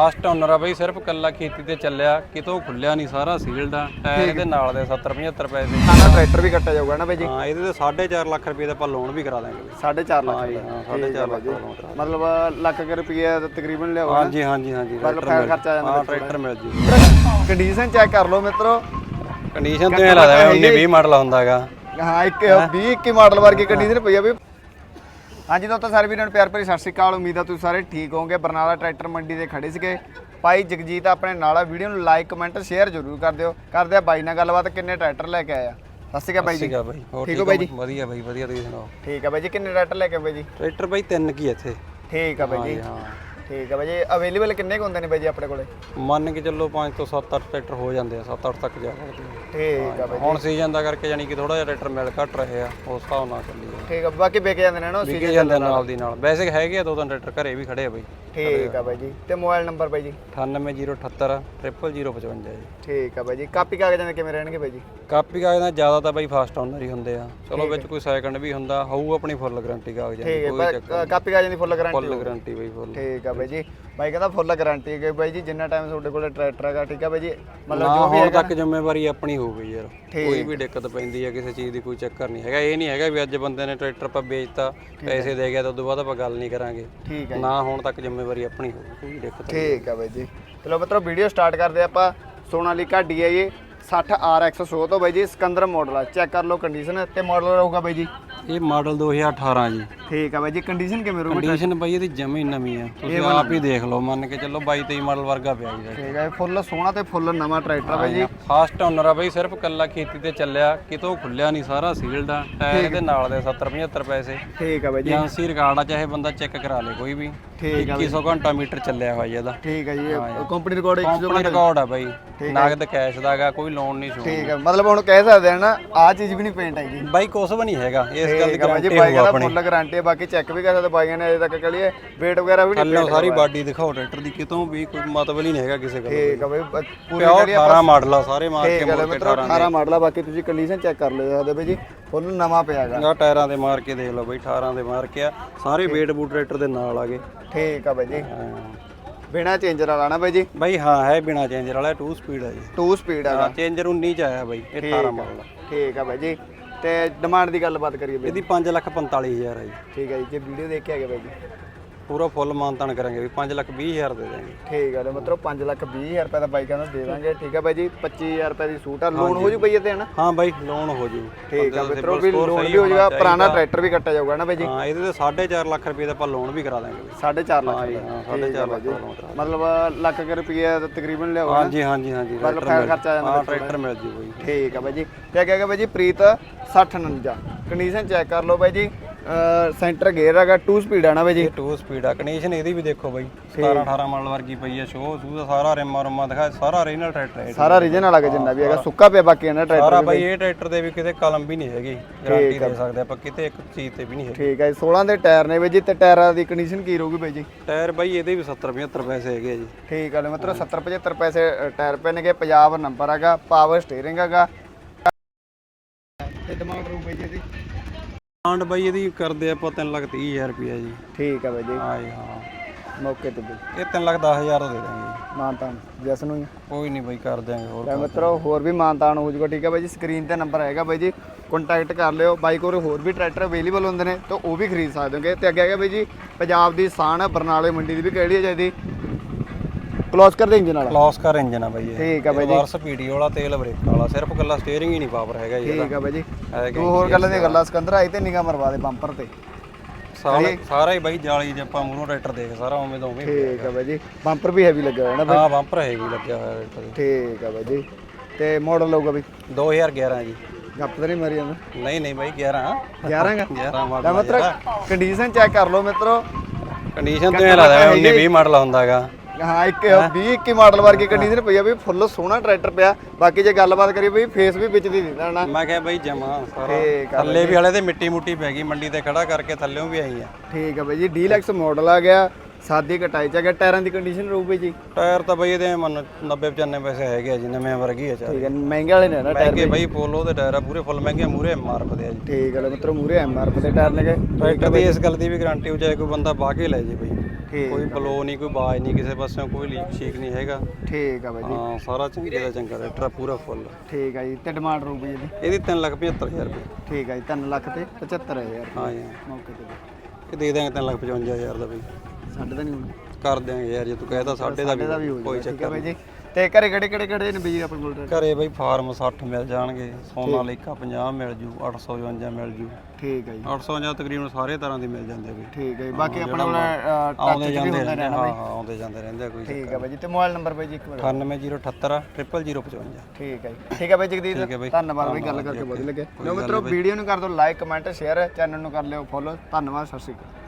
Fast owner ਆ ਬਈ ਸਿਰਫ ਕੱਲਾ ਖੇਤੀ ਤੇ ਚੱਲਿਆ ਕਿਤੋਂ ਖੁੱਲਿਆ ਨਹੀਂ ਸਾਰਾ ਸੀਲਡ ਆ ਟਾਇਰ ਇਹਦੇ ਨਾਲ ਦੇ 70 75 ਪੈਸੇ। ਆਣਾ ਟਰੈਕਟਰ ਵੀ ਕੱਟਿਆ ਜਾਊਗਾ ਨਾ ਬਾਈ ਜੀ। ਹਾਂ ਇਹਦੇ ਤੇ 4.5 ਲੱਖ ਰੁਪਏ ਦਾ ਆਪਾਂ ਲੋਨ ਵੀ ਕਰਾ ਦਾਂਗੇ। ਬਈ 4.5 ਲੱਖ ਹਾਂ ਜੀ, ਦਾ। ਹਾਂ ਠੀਕ 4.5 ਆ ਲੱਖ ਦਾ। ਕਰਾ ਮਤਲਬ ਲੱਖ ਕੁ ਰੁਪਏ ਤਕਰੀਬਨ ਲਿਆਓਗਾ ਹਾਂਜੀ ਹਾਂਜੀ ਹਾਂਜੀ ਮਤਲਬ ਟਰੈਕਟਰ ਖਰਚਾ ਆ ਜਾਂਦਾ ਹਾਂ ਟਰੈਕਟਰ ਮਿਲ ਜੂ। ਕੰਡੀਸ਼ਨ ਚੈੱਕ ਕਰ ਲਓ ਮਿੱਤਰੋ। ਕੰਡੀਸ਼ਨ ਤੇ ਲੱਗਦਾ 19 20 ਮਾਡਲ ਹੁੰਦਾਗਾ। ਹਾਂ ਇੱਕ 20 21 ਮਾਡਲ ਵਰਗੀ ਕੰਡੀਸ਼ਨ ਪਈ ਆ ਵੀ ਹਾਂਜੀ ਦੋਸਤੋ ਸਾਰੇ ਵੀਰਾਂ ਨੂੰ ਪਿਆਰ ਭਰੀ ਸਤਿ ਸ਼੍ਰੀ ਅਕਾਲ। ਉਮੀਦ ਆ ਤੁਸੀਂ ਸਾਰੇ ਠੀਕ ਹੋਵੋਗੇ। ਬਰਨਾਲਾ ਟਰੈਕਟਰ ਮੰਡੀ ਦੇ ਖੜੇ ਸੀਗੇ। ਭਾਈ ਜਗਜੀਤ ਆਪਣੇ ਨਾਲ ਆ। ਵੀਡੀਓ ਨੂੰ ਲਾਈਕ ਕਮੈਂਟ ਸ਼ੇਅਰ ਜ਼ਰੂਰ ਕਰ ਦਿਓ। ਕਰਦੇ ਆ ਬਾਈ ਨਾਲ ਗੱਲਬਾਤ। ਕਿੰਨੇ ਟਰੈਕਟਰ ਲੈ ਕੇ ਆਇਆ ਸਤਿ ਸ਼੍ਰੀ ਅਕਾਲ ਬਾਈ ਜੀ। ਬਾਈ। ਹੋਰ ਠੀਕ ਹੋ ਬਾਈ ਜੀ? ਵਧੀਆ ਬਾਈ ਵਧੀਆ ਤੁਸੀਂ ਸੁਣਾਓ? ਠੀਕ ਆ ਬਾਈ ਜੀ। ਕਿੰਨੇ ਟਰੈਕਟਰ ਲੈ ਕੇ ਆਏ ਬਾਈ ਜੀ? ਟਰੈਕਟਰ ਬਾਈ ਤਿੰਨ ਕੀ ਇੱਥੇ। ਠੀਕ ਆ ਬਾਈ ਜੀ। ਹਾਂ। ਠੀਕ ਆ ਬਾਈ ਜੀ ਅਵੇਲੇਬਲ ਕਿੰਨੇ ਕੁ ਹੁੰਦੇ ਨੇ ਬਾਈ ਜੀ ਆਪਣੇ ਕੋਲੇ? ਮੰਨ ਕੇ ਚੱਲੋ 5 ਤੋਂ 7 8 ਟਰੈਕਟਰ ਹੋ ਜਾਂਦੇ ਆ 7 8 ਤੱਕ ਜਾ ਸਕਦੇ ਆ। ਠੀਕ ਆ ਬਾਈ ਹੁਣ ਸੀਜ਼ਨ ਦਾ ਕਰਕੇ ਯਾਨੀ ਕਿ ਥੋੜਾ ਜਿਹਾ ਟਰੈਕਟਰ ਮਿਲ ਘਟ ਰਹੇ ਆ ਉਸ ਹਿਸਾਬ ਨਾਲ ਚੱਲੀ ਆ। ਠੀਕ ਆ ਬਾਕੀ ਵਿਕ ਜਾਂਦੇ ਨੇ ਨਾ ਉਸੇ ਵਿਕੇ ਜਾਂਦੇ ਨਾਲ ਦੀ ਨਾਲ। ਵੈਸੇ ਹੈਗੇ ਆ ਦੋ ਤਿੰਨ ਟਰੈਕਟਰ ਘਰੇ ਵੀ ਖੜੇ ਆ ਬਾਈ। ਠੀਕ ਆ ਬਾਈ ਜੀ ਤੇ ਮੋਬਾਈਲ ਨੰਬਰ ਬਾਈ ਜੀ 98078 00055 ਜੀ ਠੀਕ ਆ ਬਾਈ ਜੀ ਕਾਪੀ ਕਾਗਜ਼ਾਂ ਦੇ ਕਿਵੇਂ ਰਹਿਣਗੇ ਬਾਈ ਜੀ ਕਾਪੀ ਕਾਗਜ਼ਾਂ ਜ਼ਿਆਦਾ ਤਾਂ ਬਾਈ ਫਾਸਟ ਓਨਰ ਹੀ ਹੁੰਦੇ ਆ ਚਲੋ ਵਿੱਚ ਕੋਈ ਸੈਕੰਡ ਵੀ ਹੁੰਦਾ ਹੋਊ ਆਪਣੀ ਫੁੱਲ ਗਾਰੰਟੀ ਕਾਗਜ਼ਾਂ ਦੀ ਕੋਈ ਚੱਕਰ ਕਾਪੀ ਕਾਗਜ਼ਾਂ ਦੀ ਫੁੱਲ ਗਾਰੰਟੀ ਫੁੱਲ ਗਾਰੰਟੀ ਬਾਈ ਫੁੱਲ ਠੀਕ ਆ ਬਾਈ ਜੀ ਬਾਈ ਕਹਿੰਦਾ ਫੁੱਲ ਗਾਰੰਟੀ ਹੈ ਬਾਈ ਜੀ ਜਿੰਨਾ ਟਾਈਮ ਤੁਹਾਡੇ ਕੋਲੇ ਟਰੈਕਟਰ ਹੈਗਾ ਠੀਕ ਆ ਬਾਈ ਜੀ ਮਤਲਬ ਜੋ ਵੀ ਹੁਣ ਤੱਕ ਜ਼ਿੰਮੇਵਾਰੀ ਆਪਣੀ ਹੋ ਗਈ ਯਾਰ ਕੋਈ ਵੀ ਦਿੱਕਤ ਪੈਂਦੀ ਹੈ ਕਿਸੇ ਚੀਜ਼ ਦੀ ਕੋਈ ਚੱਕਰ ਨਹੀਂ ਹੈਗਾ ਇਹ ਨਹੀਂ ਹੈਗਾ ਵੀ ਅੱਜ ਬੰਦੇ ਨੇ ਟਰੈਕਟਰ ਆਪਾਂ ਵੇਚਤਾ ਪੈਸੇ ਦੇ ਗਿਆ ਤਾਂ ਉਦੋਂ ਬਾਅਦ ਆਪਾਂ ਗੱਲ ਨਹੀਂ ਕਰਾਂਗੇ ਨਾ ਹੁਣ ਤੱਕ ਜ਼ਿੰਮੇਵਾਰੀ ਆਪਣੀ ਹੋ ਕੋਈ ਦਿੱਕਤ ਨਹੀਂ ਠੀਕ ਆ ਬਾਈ ਜੀ। ਚਲੋ ਮਿੱਤਰੋ ਵੀਡੀਓ ਸਟਾਰਟ ਕਰਦੇ ਆਪਾਂ। ਸੋਨਾਲੀਕਾ DI 60 RX100 ਤੋਂ ਬਾਈ ਜੀ ਸਿਕੰਦਰ ਮਾਡਲ ਆ। ਚੈੱਕ ਕਰ ਲਓ ਕੰਡੀਸ਼ਨ ਤੇ ਮਾਡਲ ਰਹੂਗਾ ਬਾਈ ਜੀ। ਇਹ ਮਾਡਲ 2018 ਜੀ। ਠੀਕ ਆ ਬਾਈ ਜੀ ਕੰਡੀਸ਼ਨ ਕਿਵੇਂ ਰਹੂਗੀ? ਕੰਡੀਸ਼ਨ ਬਈ ਇਹਦੀ ਜਮੀ ਨਵੀਂ ਆ। ਤੁਸੀਂ ਆਪ ਹੀ ਦੇਖ ਲਓ ਮੰਨ ਕੇ ਚੱਲੋ 22 23 ਮਾਡਲ ਵਰਗਾ ਪਿਆ ਜੀ। ਠੀਕ ਆ ਇਹ ਫੁੱਲ ਸੋਹਣਾ ਤੇ ਫੁੱਲ ਨਵਾਂ ਟਰੈਕਟਰ ਆ ਬਾਈ ਜੀ। ਫਾਸਟ ਓਨਰ ਆ ਬਈ ਸਿਰਫ ਕੱਲਾ ਖੇਤੀ ਤੇ ਚੱਲਿਆ ਕਿਤੋਂ ਖੁੱਲਿਆ ਨਹੀਂ ਸਾਰਾ ਸੀਲਡ ਆ। ਟਾਇਰ ਇਹਦੇ ਨਾਲ ਦੇ 70 75 ਪੈਸੇ। ਠੀਕ ਆ ਬਾਈ ਜੀ। ਏਜੰਸੀ ਰਿਕਾਰਡ ਆ ਚਾਹੇ ਬੰਦਾ ਚੈੱਕ ਕਰਾ ਲੇ ਕੋਈ ਵੀ। ਠੀਕ 2100 ਘੰਟਾ ਮੀਟਰ ਚੱਲਿਆ ਹੋਇਆ ਇਹਦਾ। ਠੀਕ ਆ ਜੀ ਕੰਪਨੀ ਰਿਕਾਰਡ ਕੰਪਨੀ ਰਿਕਾਰਡ ਆ ਬਾਈ। ਨਗਦ ਕੈਸ਼ ਦਾਗਾ ਕੋਈ ਲੋਨ ਨਹੀਂ ਸ਼ੋ ਠੀਕ ਆ ਮਤਲਬ ਹੁਣ ਕਹਿ ਸਕਦੇ ਆ ਨਾ ਆ ਚੀਜ਼ ਵੀ ਨਹੀਂ ਪੇਂਟ ਹੈਗੀ। ਬਾਈ ਕੁਛ ਵੀ ਨਹੀਂ ਹੈਗਾ। ਇਸ ਗੱਲ ਦੀ ਠੀਕ ਆ ਬਾਈ ਜੀ ਗਾਰੰਟੀ ਬਾਈ ਹੋ ਆਪਣੀ। ਫੁੱਲ ਗਾਰੰਟੀ ਹੈ ਬਾਕੀ ਚੈੱਕ ਵੀ ਕਰ ਸਕਦੇ ਬਾਈਆਂ ਨੇ ਅਜੇ ਤੱਕ ਕਹਲੀਏ weight ਵਗੈਰਾ ਵੀ ਨਹੀਂ ਥੱਲੋਂ ਸਾਰੀ ਬਾਡੀ ਦਿਖਾਓ ਟਰੈਕਟਰ ਦੀ ਕਿਤੋਂ ਵੀ ਕੋਈ ਮਤਲਬ ਹੀ ਨਹੀਂ ਹੈਗਾ ਕਿਸੇ ਗੱਲ ਠੀਕ ਆ ਬਾਈ ਬ- ਪੂਰੀ ਪਿਓ 18 ਮਾਡਲ ਆ ਸਾਰੇ ਮਾਰ ਕੇ ਠੀਕ ਆ ਮੁੜ ਕੇ ਮਿੱਤਰੋ 18 ਮਾਡਲ ਆ ਬਾਕੀ ਤੁਸੀਂ ਕੰਡੀਸ਼ਨ ਚੈੱਕ ਕਰ ਲਿਓ ਸਕਦੇ ਬਾਈ ਜੀ ਫੁੱਲ ਨਵਾਂ ਪਿਆ ਹੈਗਾ। ਆ ਟਾਇਰਾਂ ਦੇ ਮਾਰ ਕੇ ਦੇਖ ਲਓ ਬਾਈ 18 ਦੇ ਮਾਰ ਕੇ ਆ ਸਾਰੇ weight ਬੂਟ ਟਰੈਕਟਰ ਦੇ ਨਾਲ ਆ ਗਏ। ਠੀਕ ਆ ਬਾਈ ਜੀ। ਹਾਂ। ਬਿਨਾ ਚੇਂਜਰ ਵਾਲਾ ਨਾ ਬਾਈ ਜੀ? ਬਾਈ ਹਾਂ ਹੈ ਬਿਨਾ ਚੇਂਜਰ ਵਾਲਾ 2 ਸਪੀਡ ਆ ਜੀ। 2 ਸਪੀਡ ਹੈਗਾ ਹਾਂ ਚੇਂਜਰ 19 ਚ ਆਇਆ ਬਾਈ ਇਹ 18 ਮਾਡਲ ਠੀਕ ਆ ਬਾਈ ਜੀ। ਤੇ ਡਿਮਾਂਡ ਦੀ ਗੱਲਬਾਤ ਕਰੀਏ ਬਾਈ ਇਹਦੀ 5 ਲੱਖ 45000 ਆ ਜੀ। ਠੀਕ ਹੈ ਜੀ ਜੇ ਵੀਡੀਓ ਦੇਖ ਕੇ ਆ ਬਾਈ ਜੀ। ਪੂਰਾ ਫੁੱਲ ਮਾਨਤਾਨ ਕਰਾਂਗੇ ਵੀ 5 ਲੱਖ 20000 ਦੇ ਦਾਂਗੇ ਠੀਕ ਜੀ ਮਤਲਬ 5 ਲੱਖ 20 ਹਜ਼ਾਰ ਰੁਪਏ ਦਾ ਬਾਈਕਾਂ ਦਾ ਦੇ ਦਾਂਗੇ। ਠੀਕ ਆ ਬਾਈ ਜੀ 25000 ਰੁਪਏ ਦੀ ਸੂਟ ਆ। ਲੋਨ ਹੋ ਜੂ ਬਈ ਇਹਦੇ ਹਨਾ? ਹਾਂ ਬਾਈ ਲੋਨ ਹੋ ਜੂ। ਠੀਕ ਆ ਮਿੱਤਰੋ ਵੀ ਲੋਨ ਵੀ ਹੋ ਜਾਊਗਾ ਪੁਰਾਣਾ ਟਰੈਕਟਰ ਵੀ ਕੱਟਿਆ ਜਾਊਗਾ ਨਾ ਬਾਈ ਜੀ? ਹਾਂ ਇਹਦੇ ਤੇ 4.5 ਲੱਖ ਰੁਪਏ ਦਾ ਆਪਾਂ ਲੋਨ ਵੀ ਕਰਾ ਦਾਂਗੇ ਬਾਈ। 4.5 ਲੱਖ ਹਾਂ 4.5 ਲੱਖ ਦਾ ਮਤਲਬ ਲੱਖ ਕੁ ਰੁਪਏ ਦਾ ਤਕਰੀਬਨ ਲਿਆਓਗਾ ਹਾਂਜੀ ਹਾਂਜੀ ਹਾਂਜੀ ਮਤਲਬ ਫਾਇਰ ਖਰਚਾ ਆ ਜਾਂਦਾ ਹਾਂ ਟਰੈਕਟਰ ਮਿਲ ਜੂ ਬਾਈ। ਠੀਕ ਆ ਬਾਈ ਜੀ। ਤੇ ਅੱਗੇ ਅੱਗੇ ਬਾਈ ਜੀ? ਪ੍ਰੀਤ 6049 ਕੰਡੀਸ਼ਨ ਚੈੱਕ ਕਰ ਲਓ ਬਾਈ ਜੀ। ਸੈਂਟਰ ਗੇਅਰ ਹੈਗਾ 2 ਸਪੀਡ ਆ ਨਾ ਬਾਈ ਜੀ? ਇਹ 2 ਸਪੀਡ ਆ ਕੰਡੀਸ਼ਨ ਇਹਦੀ ਵੀ ਦੇਖੋ ਬਾਈ। 17 18 ਮਾਡਲ ਵਰਗੀ ਪਈ ਆ ਸ਼ੋ ਸ਼ੂ ਦਾ ਸਾਰਾ ਰਿਮਾ ਰਮਾ ਦਿਖਾ ਸਾਰਾ ਓਰੀਜਨਲ ਟਰੈਕਟਰ ਹੈ ਸਾਰਾ ਰੀਜਨ ਵਾਲਾ ਜਿੰਨਾ ਵੀ ਹੈਗਾ ਸੁੱਕਾ ਪਿਆ ਬਾਕੀ ਇਹਨਾਂ ਟਰੈਕਟਰ ਸਾਰਾ ਬਾਈ ਇਹ ਟਰੈਕਟਰ ਦੇ ਵੀ ਕਿਤੇ ਕਲਮ ਵੀ ਨਹੀਂ ਹੈਗੀ ਗਾਰੰਟੀ ਦੇ ਸਕਦੇ ਆਪਾਂ ਕਿਤੇ ਇੱਕ ਚੀਜ਼ ਤੇ ਵੀ ਨਹੀਂ ਹੈਗੀ। ਠੀਕ ਹੈ ਜੀ 16 ਦੇ ਟਾਇਰ ਨੇ ਬਾਈ ਜੀ ਤੇ ਟਾਇਰਾਂ ਦੀ ਕੰਡੀਸ਼ਨ ਕੀ ਰਹੂਗੀ ਬਾਈ ਜੀ? ਟਾਇਰ ਬਾਈ ਇਹਦੇ ਵੀ 70 75 ਪੈਸੇ ਹੈਗੇ ਜੀ। ਠੀਕ ਹੈ ਮਤਲਬ 70 75 ਪੈਸੇ ਟਾਇਰ ਪਏ ਨੇਗੇ ਪੰਜਾਬ ਨੰਬਰ ਹੈਗਾ ਪਾਵਰ ਸਟੀਅਰਿੰਗ ਹੈਗਾ। ਤੇ ਡਿਮਾਂਡ ਰੂ ਬਾਈ ਜੀ ਡਿਮਾਂਡ ਬਾਈ ਇਹਦੀ ਕਰਦੇ ਆਪਾਂ 3 ਲੱਖ 30 ਹਜ਼ਾਰ ਰੁਪਏ ਜੀ। ਠੀਕ ਹੈ ਬਾਈ ਜੀ। ਹਾਂ ਜੀ ਹਾਂ। ਮੌਕੇ ਤੇ ਬਾਈ ਇਹ 3 ਲੱਖ 10 ਹਜ਼ਾਰ ਦਾ ਦੇ ਦਾਂਗੇ। ਮਾਨਤਾਨ ਜਸ ਨੂੰ ਹੀ। ਕੋਈ ਨਹੀਂ ਬਾਈ ਕਰ ਦਿਆਂਗੇ ਹੋਰ ਲੈ ਮਿੱਤਰੋ ਹੋਰ ਵੀ ਮਾਨਤਾਨ ਹੋ ਜਾਊਗਾ ਠੀਕ ਹੈ ਬਾਈ ਜੀ। ਸਕਰੀਨ ਤੇ ਨੰਬਰ ਹੈਗਾ ਬਾਈ ਜੀ। ਕੰਟੈਕਟ ਕਰ ਲਿਓ। ਬਾਈ ਕੋਲ ਹੋਰ ਵੀ ਟਰੈਕਟਰ ਅਵੇਲੇਬਲ ਹੁੰਦੇ ਨੇ ਤਾਂ ਉਹ ਵੀ ਖਰੀਦ ਸਕਦੇ ਹੋਗੇ। ਤੇ ਅੱਗੇ ਹੈਗਾ ਬਾਈ ਜੀ ਪੰਜਾਬ ਦੀ ਸਾਨ ਬਰਨਾਲੇ ਮੰਡੀ ਦੀ ਵੀ ਕਿਹੜੀ ਹੈ ਚਾਹੀਦੀ ਕਲੋਜ਼ ਕਰ ਦੇ ਇੰਜਨ ਵਾਲਾ ਕਲੌਸ ਕਰ ਇੰਜਨ ਆ ਬਾਈ ਇਹ। ਠੀਕ ਆ ਬਾਈ ਜੀ। ਵਰਸ ਪੀਡੀ ਵਾਲਾ ਤੇਲ ਬ੍ਰੇਕ ਵਾਲਾ ਸਿਰਫ ਕੱਲਾ ਸਟੀਅਰਿੰਗ ਹੀ ਨਹੀਂ ਪਾਵਰ ਹੈਗਾ ਜੀ ਠੀਕ ਆ ਬਾਈ ਜੀ। ਦੋ ਹੋਰ ਗੱਲਾਂ ਦੀਆਂ ਗੱਲਾਂ ਸਿਕੰਦਰ ਆਈ ਤੇ ਨਿਗਾਹ ਮਰਵਾ ਦੇ ਬੰਪਰ ਤੇ। ਸਾਰਾ ਹੀ ਬਾਈ ਜਾਲੀ ਜੇ ਆਪਾਂ ਮੂਹਰੋਂ ਟਰੈਕਟਰ ਦੇਖ ਸਾਰਾ ਉਵੇਂ ਦਾ ਉਵੇਂ ਠੀਕ ਆ ਬਾਈ ਜੀ। ਬੰਪਰ ਵੀ ਹੈਵੀ ਲੱਗਿਆ ਹੋਇਆ ਨਾ ਬਾਈ। ਹਾਂ ਬੰਪਰ ਹੈਗੀ ਲੱਗਿਆ ਹੋਇਆ ਟਰੈਕਟਰ ਠੀਕ ਆ ਬਾਈ ਜੀ। ਤੇ ਮਾਡਲ ਲਊਗਾ ਬਾਈ 2011 ਜੀ। ਗੱਪ ਤਾਂ ਨਹੀਂ ਮਾਰੀ ਜਾਂਦਾ। ਨਹੀਂ ਨਹੀਂ ਬਾਈ 11 11 ਗਾ? 11 ਲੈ ਮਾਡਲ ਮਿੱਤਰੋ ਕੰਡੀਸ਼ਨ ਚੈੱਕ ਕਰ ਲਓ ਮਿੱਤਰੋ। ਕੰਡੀਸ਼ਨ ਤੇ ਲੱਗਦਾ 19 20 ਮਾਡਲ ਹੁੰਦਾਗਾ ਹਾਂ ਇੱਕ 20 21 ਮਾਡਲ ਵਰਗੀ ਕੰਡੀਸ਼ਨ ਪਈ ਆ ਵੀ ਫੁੱਲ ਸੋਹਣਾ ਟਰੈਕਟਰ ਪਿਆ। ਬਾਕੀ ਜੇ ਗੱਲਬਾਤ ਕਰੀਏ ਬਈ ਫੇਸ ਵੀ ਵਿੱਚ ਦੀ ਦਿੰਦਾ ਨਾ ਮੈਂ ਕਿਹਾ ਬਾਈ ਜਮਾ ਸਾਰਾ। ਠੀਕ ਆ ਥੱਲੇ ਵੀ ਹਲੇ ਤੇ ਮਿੱਟੀ ਮੁੱਟੀ ਪੈ ਗਈ ਮੰਡੀ ਤੇ ਖੜਾ ਕਰਕੇ ਥੱਲੇੋਂ ਵੀ ਆਈ ਆ। ਠੀਕ ਆ ਬਾਈ ਜੀ ਡੀਲੈਕਸ ਮਾਡਲ ਆ ਗਿਆ ਸਾਦੀ ਕਟਾਈ ਚ ਆ ਗਿਆ ਟਾਇਰਾਂ ਦੀ ਕੰਡੀਸ਼ਨ ਰਹੂ ਬਈ ਜੀ। ਟਾਇਰ ਤਾਂ ਬਾਈ ਇਹਦੇ ਮੰਨ 90 95 ਪੈਸੇ ਹੈਗੇ ਆ ਜੀ ਨਵੇਂ ਵਰਗੀ ਆ ਚਾਰ ਠੀਕ ਹੈ ਮਹਿੰਗੇ ਵਾਲੇ ਨੇ ਨਾ ਟਾਇਰ ਮਹਿੰਗੇ ਬਾਈ ਪੋਲੋ ਦੇ ਟਾਇਰ ਆ ਪੂਰੇ ਫੁੱਲ ਮਹਿੰਗੇ ਮੂਰੇ ਐਮਆਰਐਫ ਦੇ ਆ ਜੀ। ਠੀਕ ਹੈ ਮਿੱਤਰੋ ਮੂਰੇ ਐਮਆਰਐਫ ਦੇ ਟਾਇਰ ਨੇਗੇ। ਟਰੈਕਟਰ ਦੀ ਇਸ ਗੱਲ ਦੀ ਵੀ ਗਾਰੰਟੀ ਹੋ ਜਾਏ ਕੋਈ ਬੰਦਾ ਬਾਹ ਕੇ ਲੈ ਜੇ ਬਾਈ। ਠੀਕ ਕੋਈ ਬਲੋ ਨਹੀਂ ਕੋਈ ਬਾਜ ਨਹੀਂ ਕਿਸੇ ਪਾਸਿਓਂ ਕੋਈ ਲੀਕ ਸ਼ੀਕ ਨਹੀਂ ਹੈਗਾ। ਠੀਕ ਆ ਬਾਈ ਜੀ। ਹਾਂ ਸਾਰਾ ਚੰਗੇ ਦਾ ਚੰਗਾ ਟਰੈਕਟਰ ਆ, ਪੂਰਾ ਫੁੱਲ ਠੀਕ ਆ ਜੀ ਤੇ ਡਿਮਾਂਡ ਰਹੂਗੀ ਇਹਦੀ? ਇਹਦੀ 3 ਲੱਖ 75000 ਰੁਪਏ। ਠੀਕ ਆ ਜੀ 3 ਲੱਖ ਤੇ 75000 ਹਾਂ ਜੀ ਮੌਕੇ ਤੇ। ਇਹ ਦੇ ਦਾਂਗੇ 3 ਲੱਖ 55000 ਦਾ ਬਈ। ਸਾਡੇ ਤਾਂ ਨਹੀਂ ਹੋਣੀ। ਕਰ ਦਿਆਂਗੇ ਯਾਰ ਜੇ ਤੂੰ ਕਹਿਦਾ ਸਾਡੇ ਦਾ ਸਾਡੇ ਦਾ ਵੀ ਕੋਈ ਠੀਕ ਆ ਚੱਕਰ ਬਾਈ ਜੀ। ਤੇ ਘਰੇ ਕਿਹੜੇ ਕਿਹੜੇ ਕਿਹੜੇ ਨੇ ਬਈ ਆਪਣੇ ਕੋਲ? ਘਰੇ ਬਈ ਫਾਰਮ 60 ਮਿਲ ਜਾਣਗੇ ਸੋਨਾਲੀਕਾ 50 ਮਿਲ ਜੂ 855 ਮਿਲ ਜੂ। ਠੀਕ ਆ ਜੀ। 850 ਤਕਰੀਬਨ ਸਾਰੇ ਤਰ੍ਹਾਂ ਦੀ ਮਿਲ ਜਾਂਦੇ ਬਈ। ਠੀਕ ਹੈ ਜੀ ਬਾਕੀ ਆਪਣੇ ਕੋਲ ਟੱਚ ਵੀ ਹੁੰਦਾ ਰਹਿੰਦੇ ਹਾਂ ਹਾਂ ਆਉਂਦੇ ਜਾਂਦੇ ਰਹਿੰਦੇ ਕੋਈ ਠੀਕ ਹੈ ਬਾਈ ਜੀ ਤੇ ਮੋਬਾਈਲ ਨੰਬਰ ਬਾਈ ਜੀ ਇੱਕ ਵਾਰ 98078 00055 ਠੀਕ ਹੈ ਜੀ। ਠੀਕ ਹੈ ਬਾਈ ਜਗਦੀਪ ਹੈ। ਧੰਨਵਾਦ ਬਾਈ ਗੱਲ ਕਰਕੇ ਬਹੁਤ ਲੱਗੇ। ਲੋ ਮਿੱਤਰੋ ਵੀਡੀਓ ਨੂੰ ਕਰ ਦਿਓ ਲਾਈਕ ਕਮੈਂਟ ਸ਼ੇਅਰ ਚੈਨਲ ਨੂੰ ਕਰ ਲਿਓ ਫੋਲੋ। ਧੰਨਵਾਦ ਸਤਿ ਸ਼੍ਰੀ ਅਕਾਲ।